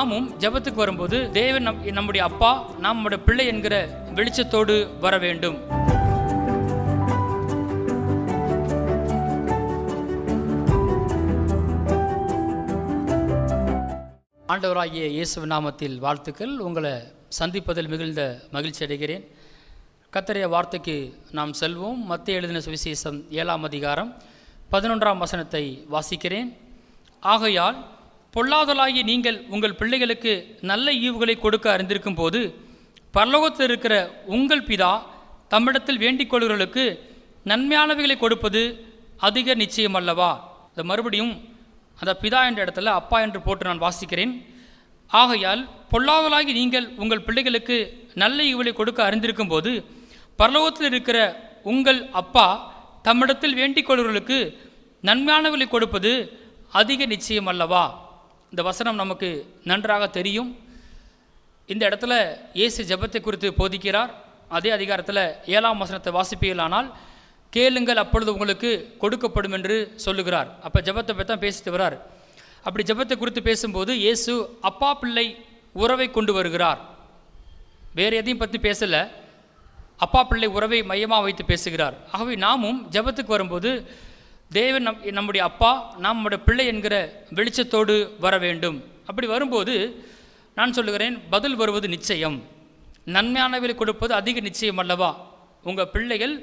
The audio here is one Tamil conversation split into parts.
நாமும் ஜெபத்துக்கு வரும்போது தேவன் நம் நம்முடைய அப்பா நாம் நம்முடைய பிள்ளை என்கிற வெளிச்சத்தோடு வர வேண்டும். ஆண்டவராகிய இயேசு நாமத்தில் வாழ்த்துக்கள். உங்களை சந்திப்பதில் மிகுந்த மகிழ்ச்சி அடைகிறேன். கத்தரைய வார்த்தைக்கு நாம் செல்வோம். மத்திய எழுதின சுவிசேஷம் ஏழாம் அதிகாரம் பதினொன்றாம் வசனத்தை வாசிக்கிறேன். ஆகையால் பொல்லாதலாகி நீங்கள் உங்கள் பிள்ளைகளுக்கு நல்ல ஈவுகளை கொடுக்க அறிந்திருக்கும் போது பரலோகத்தில் இருக்கிற உங்கள் பிதா தம்மிடத்தில் வேண்டிக் கொள்கிறவர்களுக்கு நன்மையானவைகளை கொடுப்பது அதிக நிச்சயம் அல்லவா? இந்த மறுபடியும் அந்த பிதா என்ற இடத்துல அப்பா என்று போட்டு நான் வாசிக்கிறேன். ஆகையால் பொல்லாதலாகி நீங்கள் உங்கள் பிள்ளைகளுக்கு நல்ல ஈவுகளை கொடுக்க அறிந்திருக்கும் போது பரலோகத்தில் இருக்கிற உங்கள் அப்பா தம்மிடத்தில் வேண்டிக் கொள்கிறவர்களுக்கு நன்மையானவர்களை கொடுப்பது அதிக நிச்சயம் அல்லவா? இந்த வசனம் நமக்கு நன்றாக தெரியும். இந்த இடத்துல இயேசு ஜெபத்தை குறித்து போதிக்கிறார். அதே அதிகாரத்தில் ஏழாம் வசனத்தை வாசிப்பீர்களானால் கேளுங்கள் அப்பொழுது உங்களுக்கு கொடுக்கப்படும் என்று சொல்லுகிறார். அப்போ ஜெபத்தை பற்றி தான் பேசிட்டு வரார் அப்படி ஜெபத்தை குறித்து பேசும்போது இயேசு அப்பா பிள்ளை உறவை கொண்டு வருகிறார். வேறு எதையும் பற்றி பேசலை. அப்பா பிள்ளை உறவை மையமாக வைத்து பேசுகிறார். ஆகவே நாமும் ஜெபத்துக்கு வரும்போது தேவன் நம் நம்முடைய அப்பா நாம் நம்முடைய பிள்ளை என்கிற வெளிச்சத்தோடு வர வேண்டும். அப்படி வரும்போது நான் சொல்லுகிறேன் பதில் வருவது நிச்சயம். நன்மையானவை கொடுப்பது அதிக நிச்சயம் அல்லவா? உங்கள் பிள்ளைகள்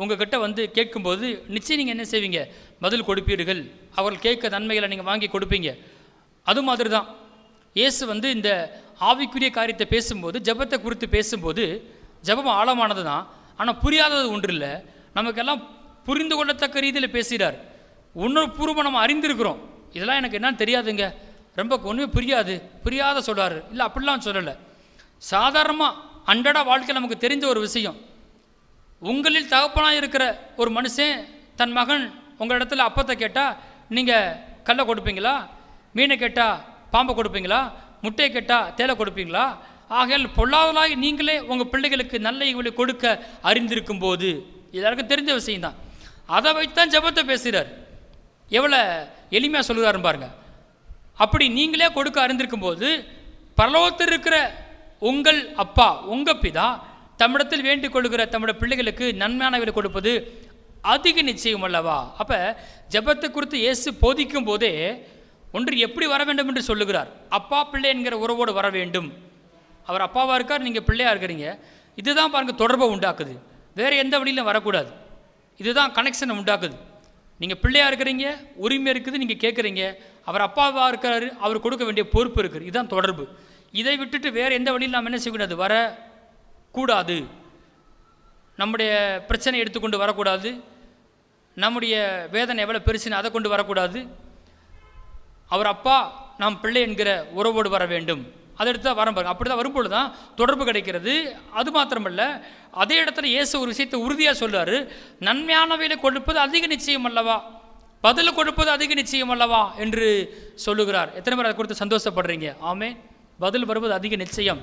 உங்ககிட்ட வந்து கேட்கும்போது நிச்சயம் நீங்கள் என்ன செய்வீங்க? பதில் கொடுப்பீர்கள். அவர்கள் கேட்க நன்மைகளை நீங்கள் வாங்கி கொடுப்பீங்க. அது மாதிரி தான் இயேசு வந்து இந்த ஆவிக்குரிய காரியத்தை பேசும்போது ஜெபத்தை குறித்து பேசும்போது ஜபம் ஆழமானது தான் ஆனால் புரியாதது ஒன்று இல்லை. நமக்கெல்லாம் புரிந்து கொள்ளத்தக்க ரீதியில் பேசுகிறார். பூர்வம் நம்ம அறிந்திருக்கிறோம். இதெல்லாம் எனக்கு என்னன்னு தெரியாதுங்க. ரொம்ப ஒன்றுமே புரியாது. புரியாத சொல்கிறார் இல்லை அப்படிலாம் சொல்லலை. சாதாரணமாக அன்றாட வாழ்க்கையில் நமக்கு தெரிஞ்ச ஒரு விஷயம். உங்களில் தகப்பனாக இருக்கிற ஒரு மனுஷன் தன் மகன் உங்கள் இடத்துல அப்பத்தை கேட்டால் நீங்கள் கல்லை கொடுப்பீங்களா? மீனை கேட்டால் பாம்பை கொடுப்பீங்களா? முட்டையை கேட்டால் தேலை கொடுப்பீங்களா? ஆகையால் பொல்லாதலாக நீங்களே உங்கள் பிள்ளைகளுக்கு நல்ல இவளை கொடுக்க அறிந்திருக்கும் போது எல்லாருக்கும் தெரிஞ்ச விஷயம்தான். அதை வைத்து தான் ஜெபத்தை பேசுகிறார். எவ்வளோ எளிமையாக சொல்லுகிறாருன்னு பாருங்க. அப்படி நீங்களே கொடுக்க அறிந்திருக்கும் போது பரலோகத்தில் இருக்கிற உங்கள் அப்பா உங்கள் பிதா தம்மிடத்தில் வேண்டிக் கொள்கிற தம்முடைய பிள்ளைகளுக்கு நன்மையானவரை கொடுப்பது அதிக நிச்சயம் அல்லவா? அப்போ ஜெபத்தை குறித்து இயேசு போதிக்கும் போதே ஒன்று எப்படி வர வேண்டும் என்று சொல்லுகிறார்? அப்பா பிள்ளை என்கிற உறவோடு வர வேண்டும். அவர் அப்பாவாக இருக்கார் நீங்கள் பிள்ளையாக இருக்கிறீங்க. இதுதான் பாருங்கள் தொடர்பை உண்டாக்குது. வேறு எந்த வழியிலும் வரக்கூடாது. இதுதான் கனெக்ஷனை உண்டாக்குது. நீங்கள் பிள்ளையாக இருக்கிறீங்க உரிமை இருக்குது நீங்கள் கேட்குறீங்க. அவர் அப்பாவாக இருக்கிறாரு அவர் கொடுக்க வேண்டிய பொறுப்பு இருக்குது. இதுதான் தொடர்பு. இதை விட்டுட்டு வேறு எந்த வழியில் நாம் என்ன செய்யக்கூடாது? வர கூடாது. நம்முடைய பிரச்சனை எடுத்துக்கொண்டு வரக்கூடாது. நம்முடைய வேதனை எவ்வளோ பெருசுன்னு அதை கொண்டு வரக்கூடாது. அவர் அப்பா நாம் பிள்ளை என்கிற உறவோடு வர வேண்டும். அதை எடுத்து தான் வர அப்படி தான் வரும்பொழுது தான் தொடர்பு கிடைக்கிறது. அது மாத்திரமல்ல அதே இடத்துல இயேசு ஒரு விஷயத்தை உறுதியாக சொல்கிறார் நன்மையானவையில் கொடுப்பது அதிக நிச்சயம் அல்லவா? பதில் கொடுப்பது அதிக நிச்சயம் அல்லவா? என்று சொல்லுகிறார். எத்தனை பேர் அதை கொடுத்து சந்தோஷப்படுறீங்க? ஆமே பதில் வருவது அதிக நிச்சயம்.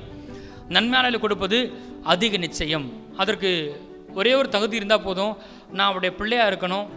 நன்மையானவையில் கொடுப்பது அதிக நிச்சயம். அதற்கு ஒரே ஒரு தகுதி இருந்தால் போதும். நான் அவருடைய பிள்ளையாக இருக்கணும்.